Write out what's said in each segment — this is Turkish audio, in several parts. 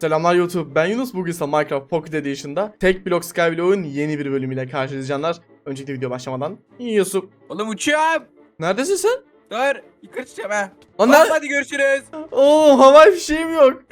Selamlar YouTube, ben Yunus. Bugün ise Minecraft Pocket Edition'da Tek Block Skyblock'un yeni bir bölümüyle karşılayacağınlar. Öncelikle video başlamadan. Yusuf, Oğlum uçuyorum. neredesin sen? Dur. Yukarı çıkacağım ha. Tamam, nerede? hadi görüşürüz. Oo, havai fişeğim yok.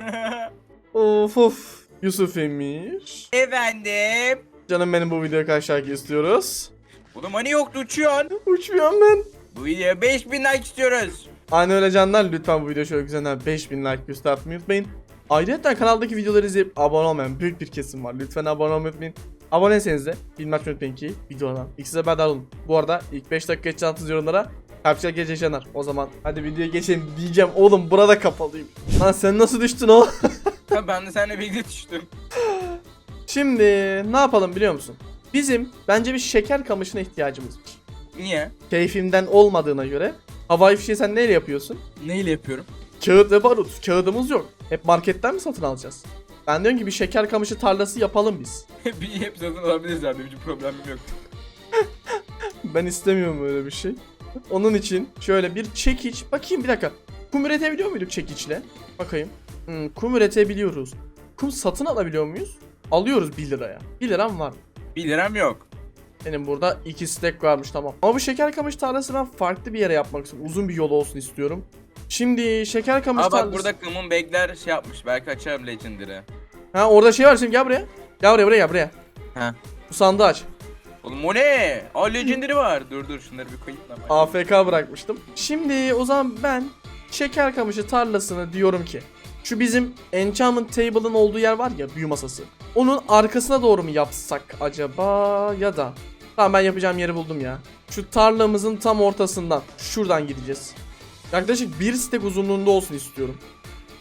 Of of. Yusuf Emir. Efendim. Canım benim bu videoya kaç like istiyoruz? Oğlum hani yoktu uçuyorsun. Uçmuyorum ben. Bu videoya 5000 like istiyoruz. Aynı öyle canlar lütfen bu video şöyle güzel 5000 like göstermeyi unutmayın. Ayrıca kanaldaki videoları izleyip abone olmayan büyük bir kesim var. Lütfen abone olmayı unutmayın. Aboneyseniz de açmayı unutmayın ki videodan ilk size haberdar olun. Bu arada ilk 5 dakika geçeceğiniz yorumlara kalpçel gece yaşanar. O zaman hadi videoya geçelim diyeceğim. Oğlum burada kapalıyım. Lan sen nasıl düştün o? ben de seninle birlikte düştüm. Şimdi ne yapalım biliyor musun? Bizim bence bir şeker kamışına ihtiyacımız var. Niye? Keyfimden olmadığına göre havai fişeği sen neyle yapıyorsun? Neyle yapıyorum? Kağıt ve barut. Kağıdımız yok. Hep marketten mi satın alacağız? Ben diyorum ki bir şeker kamışı tarlası yapalım biz. bir hep zaten alabiliriz abi. Benim problemim yok. Ben istemiyorum öyle bir şey. Onun için şöyle bir çekiç. Bakayım bir dakika. Kum üretebiliyor muyduk çekiçle? Bakayım. Hmm, kum üretebiliyoruz. Kum satın alabiliyor muyuz? Alıyoruz 1 liraya. 1 liram var. 1 liram yok. Benim burada 2 stack varmış tamam. Ama bu şeker kamış tarlası ben farklı bir yere yapmak istiyorum. Uzun bir yol olsun istiyorum. Şimdi şeker kamış Aa bak tarlası. burada Kımın Begler şey yapmış. Belki açarım Legendary'i. Ha orada şey var şimdi gel buraya. Gel buraya buraya gel buraya. Ha. Bu sandığı aç. Oğlum o ne? Aa Legendary var. Dur dur şunları bir koyayım da. AFK bırakmıştım. Şimdi o zaman ben şeker kamışı tarlasını diyorum ki şu bizim enchantment table'ın olduğu yer var ya büyü masası. Onun arkasına doğru mu yapsak acaba ya da Tamam ben yapacağım yeri buldum ya. Şu tarlamızın tam ortasından şuradan gideceğiz. Yaklaşık bir stek uzunluğunda olsun istiyorum.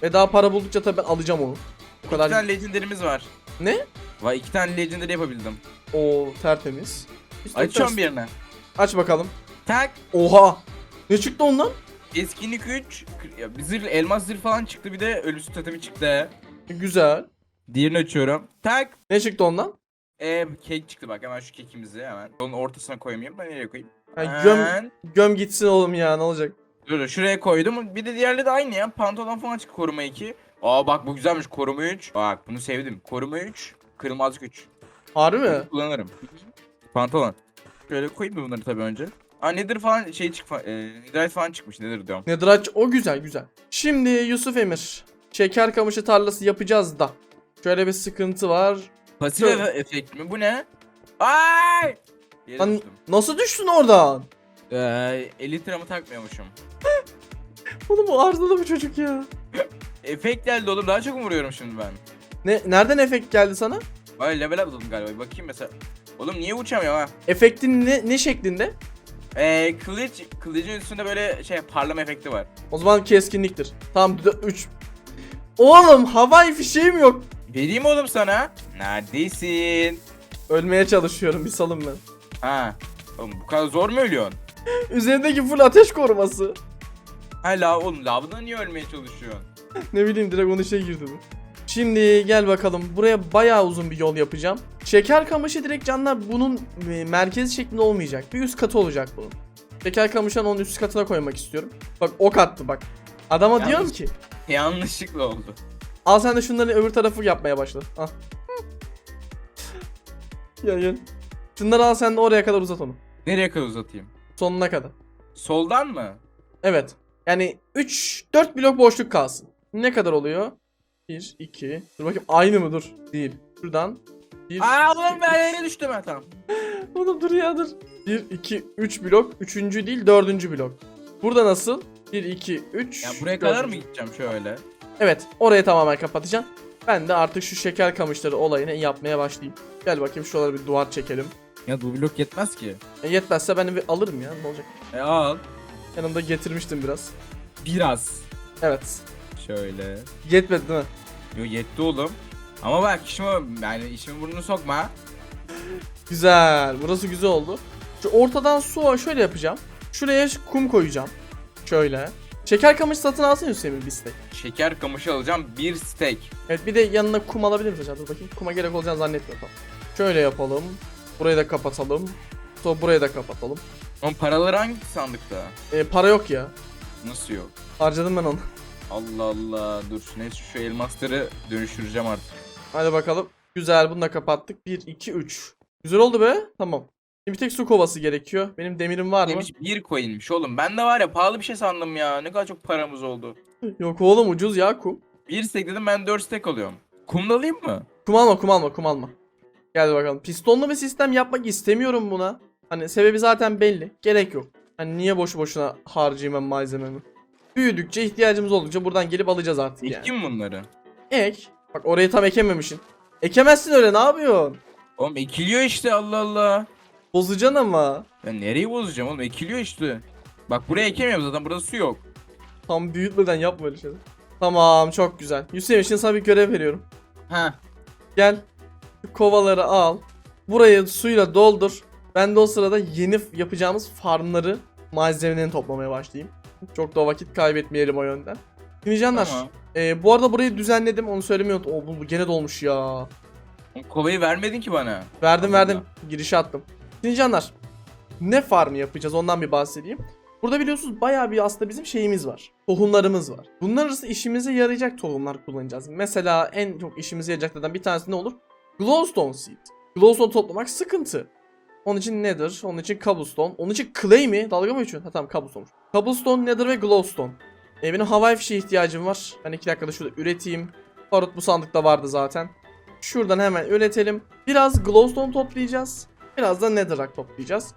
Ve daha para buldukça tabii ben alacağım onu. Bu İki kadar. tane Legendary'miz var. Ne? Vay iki tane Legendary yapabildim. O tertemiz. İşte Açıyorum birine. Aç bakalım. Tak. Oha. Ne çıktı ondan? Eskinlik 3. Ya bir zırh, elmas zırh falan çıktı bir de ölüsü totemi çıktı. Güzel. Diğerini açıyorum. Tak. Ne çıktı ondan? Ee, kek çıktı bak hemen şu kekimizi hemen. Onun ortasına koymayayım ben nereye koyayım? Ha, göm, göm gitsin oğlum ya ne olacak? Dur dur şuraya koydum. Bir de diğerleri de aynı ya. Pantolon falan çıktı koruma 2. Aa bak bu güzelmiş koruma 3. Bak bunu sevdim. Koruma 3. Kırılmazlık 3. Harbi mi? Kullanırım. Pantolon. Şöyle koyayım mı bunları tabii önce? Aa nedir falan şey çık e, Hidayet falan çıkmış nedir diyorum. Nedraç o güzel güzel. Şimdi Yusuf Emir. Şeker kamışı tarlası yapacağız da. Şöyle bir sıkıntı var. Pasif Şöyle. efe- efekt mi? Bu ne? Ay! Yere Lan- düştüm. Nasıl düştün oradan? Ee, elitramı takmıyormuşum. Oğlum bu arızalı bu çocuk ya. Efekt geldi oğlum daha çok mu vuruyorum şimdi ben? Ne nereden efekt geldi sana? Vay level atladım galiba bir bakayım mesela. Oğlum niye uçamıyorum ha? Efektin ne, ne şeklinde? Ee, kılıç, kılıcın üstünde böyle şey parlama efekti var. O zaman keskinliktir. Tamam 3. Oğlum havai fişeğim yok. Vereyim oğlum sana. Neredesin? Ölmeye çalışıyorum bir salın ben. Ha. Oğlum bu kadar zor mu ölüyorsun? Üzerindeki full ateş koruması. Ha la oğlum lavda niye ölmeye çalışıyorsun? ne bileyim direkt onun şey girdi bu. Şimdi gel bakalım. Buraya bayağı uzun bir yol yapacağım. Şeker kamışı direkt canlar bunun e, merkezi şeklinde olmayacak. Bir üst katı olacak bunun. Şeker kamışını onun üst katına koymak istiyorum. Bak ok attı bak. Adama Yalnız- diyorum ki Yanlışlıkla oldu. al sen de şunları öbür tarafı yapmaya başla. Al. gel gel. Şunları al sen de oraya kadar uzat onu. Nereye kadar uzatayım? Sonuna kadar. Soldan mı? Evet. Yani 3 4 blok boşluk kalsın. Ne kadar oluyor? 1 2 Dur bakayım aynı mı dur? Değil. Şuradan 1 Aa oğlum ben yere düştüm ha tamam. Oğlum dur ya dur. 1 2 3 blok. Üçüncü değil dördüncü blok. Burada nasıl? 1 2 3 Ya buraya kadar mı gideceğim şöyle? Evet. Orayı tamamen kapatacağım. Ben de artık şu şeker kamışları olayını yapmaya başlayayım. Gel bakayım şuralara bir duvar çekelim. Ya bu blok yetmez ki. E, yetmezse ben bir alırım ya ne olacak. E al. Yanımda getirmiştim biraz. Biraz. Evet. Şöyle. Yetmedi değil mi? Yo yetti oğlum. Ama bak işime yani işimi burnunu sokma. Güzel. Burası güzel oldu. Şu ortadan su şöyle yapacağım. Şuraya şu kum koyacağım. Şöyle. Şeker kamışı satın alsın Hüseyin bir istek. Şeker kamışı alacağım bir steak. Evet bir de yanına kum alabilir miyiz acaba? Dur bakayım. Kuma gerek olacağını zannetmiyorum. Şöyle yapalım. Burayı da kapatalım. Sonra burayı da kapatalım. Onun paraları hangi sandıkta? E, para yok ya. Nasıl yok? Harcadım ben onu. Allah Allah. Dur neyse şu elmasları dönüştüreceğim artık. Hadi bakalım. Güzel bunu da kapattık. 1, 2, 3. Güzel oldu be. Tamam. Şimdi bir tek su kovası gerekiyor. Benim demirim var mı? Demiş bir coinmiş oğlum. Ben de var ya pahalı bir şey sandım ya. Ne kadar çok paramız oldu. Yok oğlum ucuz ya kum. Bir stack dedim ben 4 stack alıyorum. Kum da alayım mı? Kum alma kum alma kum alma. Gel bakalım. Pistonlu bir sistem yapmak istemiyorum buna. Hani sebebi zaten belli. Gerek yok. Hani niye boşu boşuna harcayayım ben malzememi. Büyüdükçe ihtiyacımız oldukça buradan gelip alacağız artık yani. Ektim bunları. Ek. Bak orayı tam ekememişsin. Ekemezsin öyle ne yapıyorsun? Oğlum ekiliyor işte Allah Allah. Bozacaksın ama. Ben nereyi bozacağım oğlum ekiliyor işte. Bak buraya ekemiyorum zaten burada su yok. Tam büyütmeden yapma öyle şeyler. Tamam çok güzel. Hüseyin şimdi sana bir görev veriyorum. Ha. Gel. Kovaları al. Burayı suyla doldur. Ben de o sırada yeni yapacağımız farmları malzemelerini toplamaya başlayayım. Çok da vakit kaybetmeyelim o yönden. Şimdi canlar. Tamam. e, bu arada burayı düzenledim. Onu söylemeyi unut. Oo, bu, bu gene dolmuş ya. Kovayı vermedin ki bana. Verdim Allah verdim. Girişe attım. Şimdi canlar. Ne farmı yapacağız ondan bir bahsedeyim. Burada biliyorsunuz bayağı bir aslında bizim şeyimiz var. Tohumlarımız var. Bunlar arasında işimize yarayacak tohumlar kullanacağız. Mesela en çok işimize yarayacaklardan bir tanesi ne olur? Glowstone seed. Glowstone toplamak sıkıntı. Onun için Nether, onun için Cobblestone, onun için Clay mi? Dalga mı geçiyorsun? Ha tamam Cobblestone. Cobblestone, Nether ve Glowstone. E, benim havai fişeğe ihtiyacım var. Ben iki dakikada şurada üreteyim. Barut bu sandıkta vardı zaten. Şuradan hemen üretelim. Biraz glowstone toplayacağız. Biraz da netherrack toplayacağız.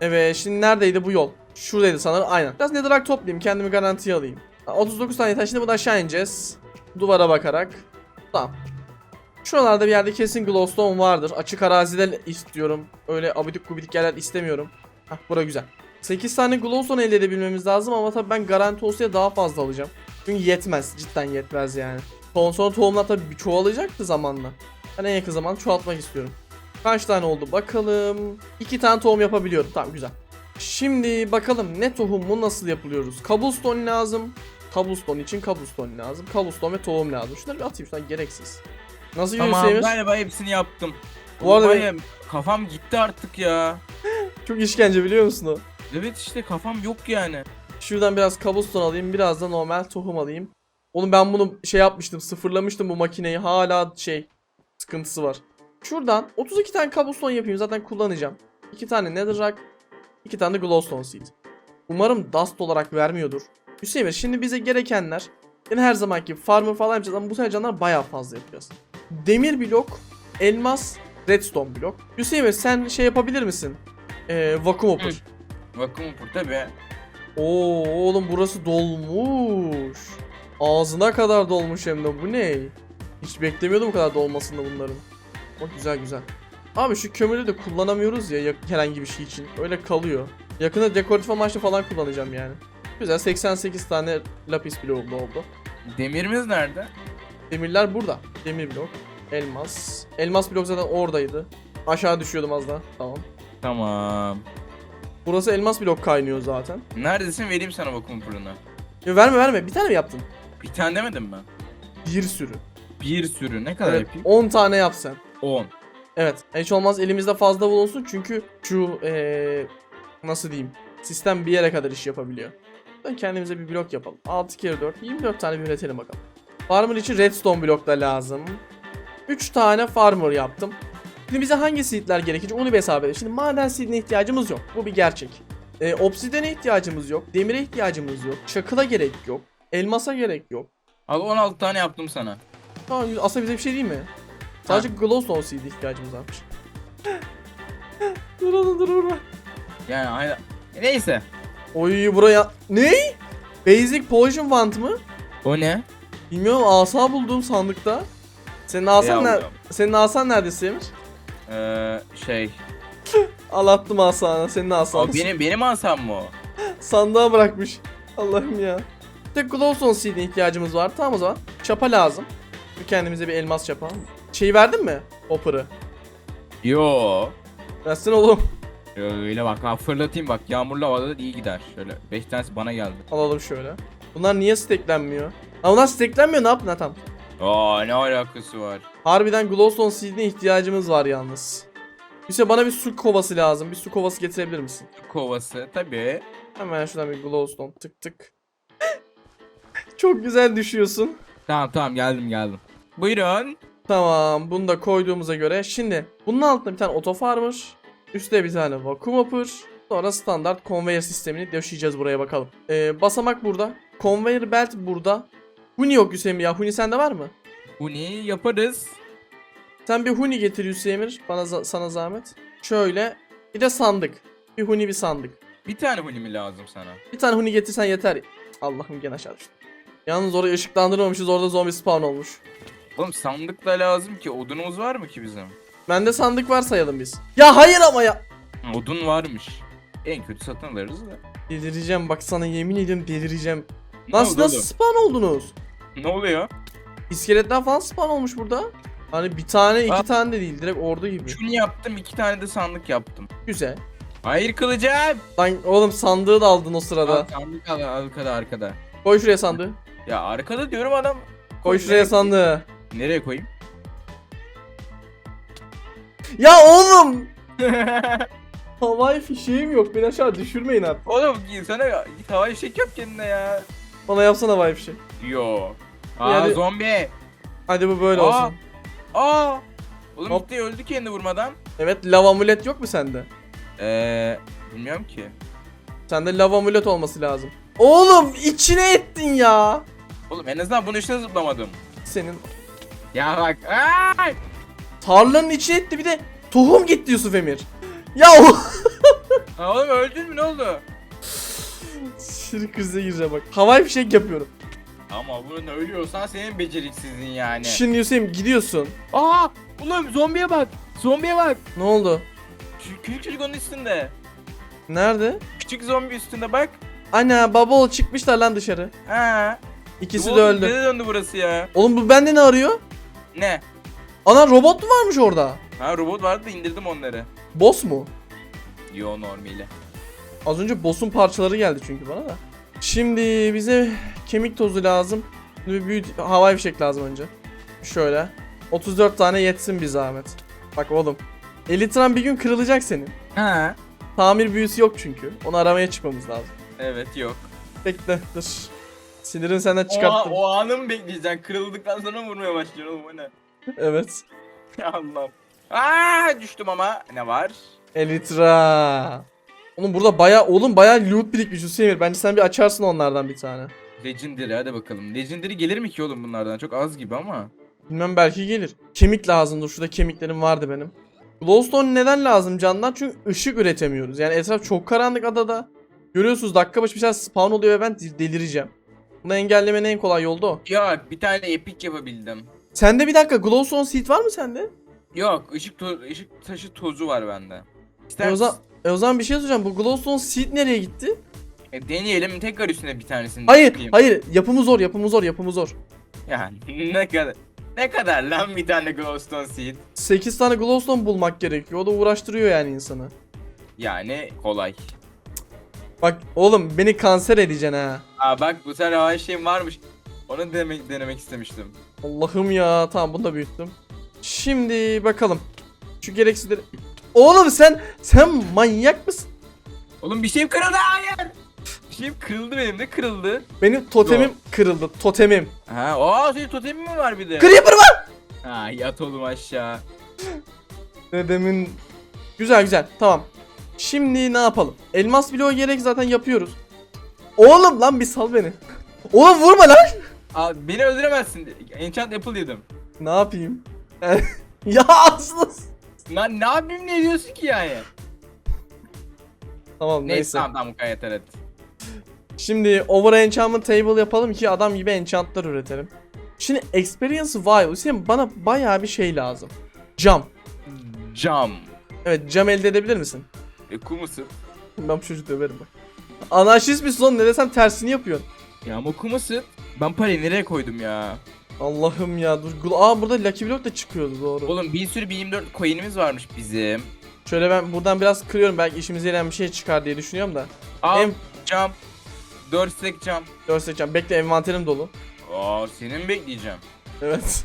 Evet şimdi neredeydi bu yol? Şuradaydı sanırım aynen. Biraz netherrack toplayayım kendimi garantiye alayım. Ha, 39 tane yeter şimdi buradan aşağı ineceğiz. Duvara bakarak. Tamam. Şuralarda bir yerde kesin glowstone vardır. Açık arazide istiyorum. Öyle abidik gubidik yerler istemiyorum. Hah bura güzel. 8 tane glowstone elde edebilmemiz lazım ama tabii ben garanti olsa ya daha fazla alacağım. Çünkü yetmez. Cidden yetmez yani. Son sonra tohumlar tabii çoğalacaktı zamanla. Ben en yakın zamanda çoğaltmak istiyorum. Kaç tane oldu bakalım. İki tane tohum yapabiliyorum. Tamam güzel. Şimdi bakalım ne tohumu nasıl yapılıyoruz. Cobblestone lazım. Cobblestone için cobblestone lazım. Cobblestone ve tohum lazım. Şunları bir atayım şunlar gereksiz. Nasıl gidiyor Tamam Hüseyin? galiba hepsini yaptım. Bu arada ya, kafam gitti artık ya. Çok işkence biliyor musun o? Evet işte kafam yok yani. Şuradan biraz cobblestone alayım. Biraz da normal tohum alayım. Oğlum ben bunu şey yapmıştım. Sıfırlamıştım bu makineyi. Hala şey sıkıntısı var. Şuradan 32 tane cobblestone yapayım. Zaten kullanacağım. 2 tane netherrack. 2 tane de glowstone seed. Umarım dust olarak vermiyordur. Hüseyin Bey, şimdi bize gerekenler yine her zamanki farmer falan yapacağız ama bu sefer canlar bayağı fazla yapacağız. Demir blok, elmas, redstone blok. Hüseyin sen şey yapabilir misin? Ee, vakum hopper. Vakum upur tabi. Oo oğlum burası dolmuş. Ağzına kadar dolmuş hem de bu ne? Hiç beklemiyordum bu kadar dolmasını bunların. Bak güzel güzel. Abi şu kömürü de kullanamıyoruz ya herhangi bir şey için. Öyle kalıyor. Yakında dekoratif amaçlı falan kullanacağım yani. Güzel 88 tane lapis bloğum da oldu. Demirimiz nerede? Demirler burada. Demir blok. Elmas. Elmas blok zaten oradaydı. Aşağı düşüyordum az daha. Tamam. Tamam. Burası elmas blok kaynıyor zaten. Neredesin vereyim sana vakum upurunu. Ya verme verme. Bir tane mi yaptın? Bir tane demedim mi? Bir sürü. Bir sürü ne kadar Evet, yapayım? 10 tane yap sen. 10. Evet. Hiç olmaz elimizde fazla bulunsun çünkü şu eee nasıl diyeyim sistem bir yere kadar iş yapabiliyor. Ben kendimize bir blok yapalım. 6 kere 4 24 tane bir üretelim bakalım. Farmer için redstone blok da lazım. 3 tane farmer yaptım. Şimdi bize hangi seedler gerekecek onu bir hesap edelim. Şimdi maden seedine ihtiyacımız yok. Bu bir gerçek. E, obsidene ihtiyacımız yok. Demire ihtiyacımız yok. Çakıla gerek yok. Elmasa gerek yok. Al 16 tane yaptım sana. Tamam aslında bize bir şey değil mi? Sadece glowstone seed ihtiyacımız varmış. dur oğlum dur vurma. Yani aynı. E, Neyse. Oy buraya... Ne? Basic Potion Wand mı? O ne? Bilmiyorum asa bulduğum sandıkta. Senin asan, Ya, ner Senin asan nerede Semir? Ee, şey. Al attım asana. Senin asan. O benim benim asam mı o? Sandığa bırakmış. Allah'ım ya. Bir tek Glowstone Seed'e ihtiyacımız var. Tamam o zaman. Çapa lazım. Bir kendimize bir elmas çapa. Şeyi verdin mi? Hopper'ı. Yo. Versene oğlum. Öyle bak ha fırlatayım bak yağmurlu havada da iyi gider. Şöyle 5 tanesi bana geldi. Alalım şöyle. Bunlar niye stacklenmiyor? Ha bunlar stacklenmiyor ne yaptın ha tamam. Aa ne alakası var? Harbiden Glowstone Seed'ine ihtiyacımız var yalnız. Hüseyin bana bir su kovası lazım. Bir su kovası getirebilir misin? Kovası tabi. Hemen şuradan bir Glowstone tık tık. Çok güzel düşüyorsun. Tamam tamam geldim geldim. Buyurun. Tamam bunu da koyduğumuza göre şimdi bunun altında bir tane otofarmer. Üstte bir tane vakum hopper. Sonra standart conveyor sistemini döşeyeceğiz buraya bakalım. Ee, basamak burada. Conveyor belt burada. Huni yok Hüseyin ya. Huni sende var mı? Huni yaparız. Sen bir huni getir Hüseyin bana za- sana zahmet. Şöyle bir de sandık. Bir huni bir sandık. Bir tane huni mi lazım sana? Bir tane huni getirsen yeter. Allah'ım gene aşağı düştüm. Yalnız orayı ışıklandırmamışız orada zombi spawn olmuş. Oğlum sandık da lazım ki. Odunumuz var mı ki bizim? Bende sandık var sayalım biz. Ya hayır ama ya. Odun varmış. En kötü satın alırız da. Delireceğim bak sana yemin ediyorum delireceğim. Ne Nasıl oldu nasıl oğlum? spawn oldunuz? Ne oluyor? İskeletler falan spawn olmuş burada. Hani bir tane iki Aa. tane de değil direkt ordu gibi. Şunu yaptım iki tane de sandık yaptım. Güzel. Hayır kılıcım. Lan oğlum sandığı da aldın o sırada. Al, sandık al arkada arkada. Koy şuraya sandığı. Ya arkada diyorum adam. Koy şuraya sandığı. Nereye koyayım? Ya oğlum! Havai fişeğim yok. Beni aşağı düşürmeyin artık. Oğlum sana git havai fişek yap kendine ya. Bana yapsana havai fişek. Yo. Aa Yani- zombi. Hadi bu böyle Aa. olsun. Aa. Oğlum Hop. gitti öldü kendi vurmadan. Evet lava amulet yok mu sende? Eee bilmiyorum ki. Sende lava amulet olması lazım. Oğlum içine ettin ya. Oğlum en azından bunun üstüne zıplamadım. Senin Ya bak. Ay! tarlanın içine etti bir de tohum gitti Yusuf Emir. Ya o Aa, oğlum öldün mü ne oldu? Şirin krize gireceğim bak. Havai fişek yapıyorum. Ama bunu ölüyorsan senin beceriksizliğin yani. Şimdi Emir gidiyorsun. Aa! Oğlum zombiye bak. Zombiye bak. Ne oldu? Şu küçük çocuk onun üstünde. Nerede? Küçük zombi üstünde bak. Ana baba oğul çıkmışlar lan dışarı. Ha. İkisi de öldü. Nereye döndü burası ya? Oğlum bu bende ne arıyor? Ne? Ana robot mu varmış orada? Ha robot vardı da indirdim onları. Boss mu? Yo normiyle. Az önce boss'un parçaları geldi çünkü bana da. Şimdi bize kemik tozu lazım. Bir büyük havai fişek lazım önce. Şöyle. 34 tane yetsin bir zahmet. Bak oğlum. Elitran bir gün kırılacak senin. Ha. Tamir büyüsü yok çünkü. Onu aramaya çıkmamız lazım. Evet yok. Bekle dur. Sinirini senden O, çıkarttım. o anı mı bekleyeceksin? Kırıldıktan sonra mı vurmaya başlayacaksın oğlum o ne? Evet. Allah'ım. Aa düştüm ama. Ne var? Elitra. Oğlum burada baya oğlum baya loot birikmiş Hüseyin. Bence sen bir açarsın onlardan bir tane. Legendary hadi bakalım. Legendary gelir mi ki oğlum bunlardan? Çok az gibi ama. Bilmem belki gelir. Kemik lazımdır. Şurada kemiklerim vardı benim. Glowstone neden lazım candan? Çünkü ışık üretemiyoruz. Yani etraf çok karanlık adada. Görüyorsunuz dakika başı bir şeyler spawn oluyor ve ben delireceğim. Bunu engellemenin en kolay yolu da o. Yok bir tane epic yapabildim. Sende bir dakika glowstone seed var mı sende? Yok ışık to- ışık taşı tozu var bende. İster E o, misin? zaman, e o zaman bir şey soracağım. Bu glowstone seed nereye gitti? E, deneyelim tekrar üstüne bir tanesini Hayır, sıkayım. hayır. Yapımı zor, yapımı zor, yapımı zor. Yani ne kadar ne kadar lan bir tane glowstone seed? 8 tane glowstone bulmak gerekiyor. O da uğraştırıyor yani insanı. Yani kolay. Bak oğlum beni kanser edeceksin ha. Aa bak bu sefer havai şeyim varmış. Onu denemek denemek istemiştim. Allah'ım ya. Tamam bunu da büyüttüm. Şimdi bakalım. Şu gereksizleri... Oğlum sen sen manyak mısın? Oğlum bir şeyim kırıldı hayır. Bir şeyim kırıldı benim de kırıldı. Benim totemim kırıldı. Totemim. Ha, aa senin totemin mi var bir de? Creeper var. Ha yat oğlum aşağı. Dedemin... Güzel güzel. Tamam. Şimdi ne yapalım? Elmas bloğu gerek zaten yapıyoruz. Oğlum lan bir sal beni. Oğlum vurma lan. Aa, beni öldüremezsin. Enchant apple yedim. Ne yapayım? ya aslında. Lan ne yapayım ne diyorsun ki yani? Tamam Neyse, neyse. tamam tamam gayet evet. Şimdi over enchantment table yapalım ki adam gibi enchantlar üretelim. Şimdi experience while Hüseyin bana bayağı bir şey lazım. Cam. Cam. Evet cam elde edebilir misin? E kumusun. Ben bu çocuğu döverim bak. Anarşist bir son ne desem tersini yapıyorsun. Ya ama kumusun. Ben parayı nereye koydum ya? Allah'ım ya dur. Gl- Aa burada Lucky Block da çıkıyordu doğru. Oğlum bir sürü 1024 coin'imiz varmış bizim. Şöyle ben buradan biraz kırıyorum belki işimize yarayan bir şey çıkar diye düşünüyorum da. Al Em- cam. 4 stack cam. Göstereceğim. Bekle envanterim dolu. Aa senin bekleyeceğim. Evet.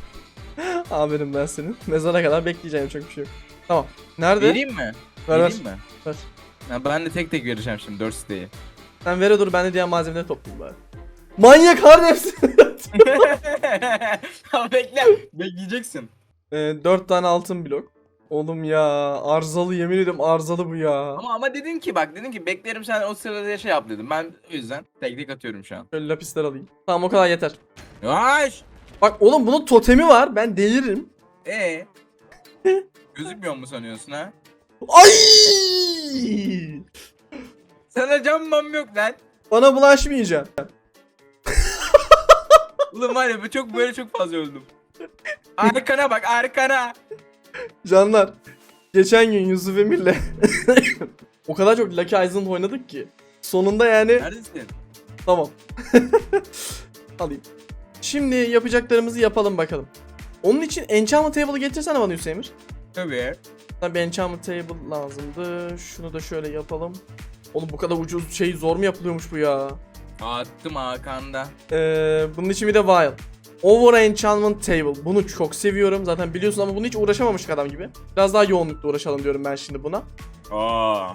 Aferin ben senin. Mezara kadar bekleyeceğim çok bir şey yok. Tamam. Nerede? Vereyim mi? Ver ver. Vereyim mi? Ver. Ha, ben de tek tek vereceğim şimdi 4 stack'i. Sen vere dur ben de diğer malzemeleri toplayayım bari. Manyak hard hepsi. Ama bekle. Bekleyeceksin. Ee, 4 tane altın blok. Oğlum ya arızalı yemin ediyorum arızalı bu ya. Ama ama dedin ki bak dedin ki beklerim sen o sırada şey yap dedim. Ben o yüzden tek tek atıyorum şu an. Şöyle lapisler alayım. Tamam o kadar yeter. Yavaş. Bak oğlum bunun totemi var ben deliririm. Ee. Gözükmüyor mu sanıyorsun ha? Ay! Sana canmam yok lan. Bana bulaşmayacaksın. Ulan var ya çok böyle çok fazla öldüm. Arkana bak arkana. Canlar. Geçen gün Yusuf Emir'le o kadar çok Lucky Island oynadık ki. Sonunda yani Neredesin? tamam. Alayım. Şimdi yapacaklarımızı yapalım bakalım. Onun için enchantment table'ı getirsene bana Yusuf Emir. Tabii. Tabii enchantment table lazımdı. Şunu da şöyle yapalım. Oğlum bu kadar ucuz şey zor mu yapılıyormuş bu ya? Attım Hakan'da. Ee, bunun için bir de Wild. Over Enchantment Table. Bunu çok seviyorum. Zaten biliyorsun ama bunu hiç uğraşamamıştık adam gibi. Biraz daha yoğunlukla uğraşalım diyorum ben şimdi buna. Aa.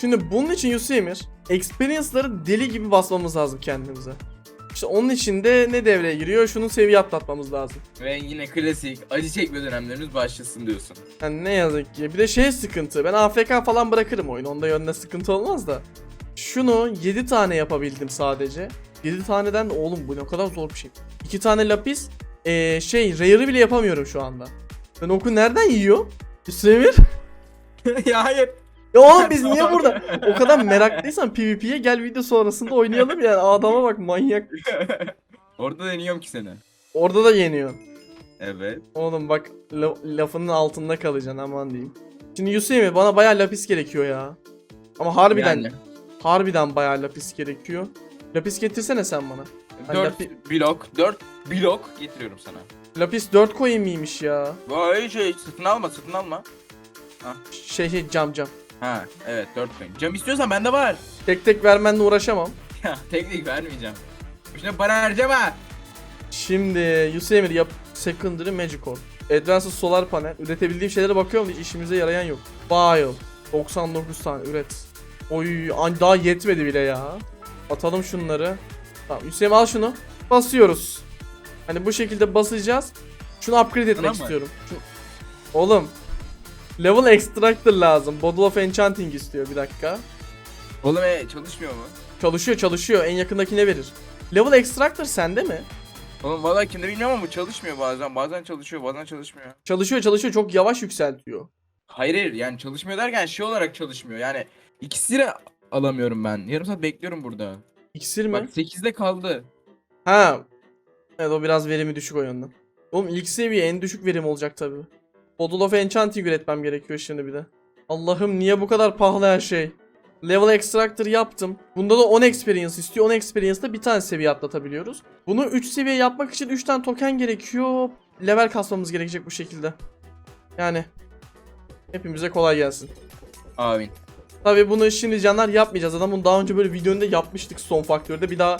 Şimdi bunun için Yusuf Emir, Experience'ları deli gibi basmamız lazım kendimize. İşte onun için de ne devreye giriyor? Şunun seviye atlatmamız lazım. Ve yine klasik acı çekme dönemlerimiz başlasın diyorsun. Yani ne yazık ki. Bir de şey sıkıntı. Ben AFK falan bırakırım oyunu. Onda yönde sıkıntı olmaz da. Şunu 7 tane yapabildim sadece. 7 taneden de oğlum bu ne kadar zor bir şey. 2 tane lapis. Ee, şey rare'ı bile yapamıyorum şu anda. Ben oku nereden yiyor? Hüsnü ya hayır. Ya oğlum biz niye burada? O kadar meraklıysan PvP'ye gel video sonrasında oynayalım yani. Adama bak manyak. Orada deniyorum ki seni. Orada da yeniyor. Evet. Oğlum bak la- lafının altında kalacaksın aman diyeyim. Şimdi Yusuf bana bayağı lapis gerekiyor ya. Ama harbiden Yani. Harbiden bayağı lapis gerekiyor. Lapis getirsene sen bana. Ben 4 lapi- blok, 4 blok getiriyorum sana. Lapis 4 koyayım mıymış ya? Vay şey satın alma satın alma. Şey şey cam cam. Ha evet 4 coin. Cam istiyorsan bende var. Tek tek vermenle uğraşamam. Ya teknik vermeyeceğim. Şimdi para harcama. Şimdi Yusuf Emir yap secondary magic ore. Advanced solar panel. Üretebildiğim şeylere bakıyorum hiç işimize yarayan yok. Bile. 99 tane üret. Oy daha yetmedi bile ya. Atalım şunları. Tamam Emir al şunu. Basıyoruz. Hani bu şekilde basacağız. Şunu upgrade etmek Tamam istiyorum. Şunu- Oğlum. Level extractor lazım. Bottle of enchanting istiyor bir dakika. Oğlum e çalışmıyor mu? Çalışıyor çalışıyor. En yakındakine verir. Level extractor sende mi? Oğlum valla kimde bilmiyorum ama bu çalışmıyor bazen. Bazen çalışıyor bazen çalışmıyor. Çalışıyor çalışıyor çok yavaş yükseltiyor. Hayır hayır yani çalışmıyor derken şey olarak çalışmıyor. Yani ikisini alamıyorum ben. Yarım saat bekliyorum burada. İksir mi? Bak 8'de kaldı. Ha. Evet o biraz verimi düşük o yönden. Oğlum ilk seviye en düşük verim olacak tabi. Bottle of Enchanting üretmem gerekiyor şimdi bir de. Allah'ım niye bu kadar pahalı her şey? Level Extractor yaptım. Bunda da 10 experience istiyor. 10 experience'da bir tane seviye atlatabiliyoruz. Bunu 3 seviye yapmak için 3 tane token gerekiyor. Level kasmamız gerekecek bu şekilde. Yani hepimize kolay gelsin. Amin. Tabii bunu şimdi canlar yapmayacağız. Adam bunu daha önce böyle videonda yapmıştık son faktörde. Bir daha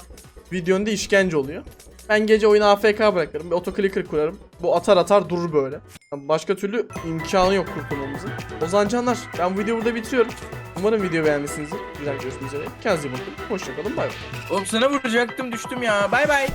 videonda işkence oluyor. Ben gece oyunu AFK bırakırım. Bir autoclicker kurarım. Bu atar atar durur böyle. Başka türlü imkanı yok kurtulmamızın. O zaman canlar ben bu videoyu burada bitiriyorum. Umarım video beğenmişsinizdir. Güzel görüşmek üzere. Kendinize iyi bakın. Hoşçakalın. Bay bay. Oğlum sana vuracaktım düştüm ya. Bay bay.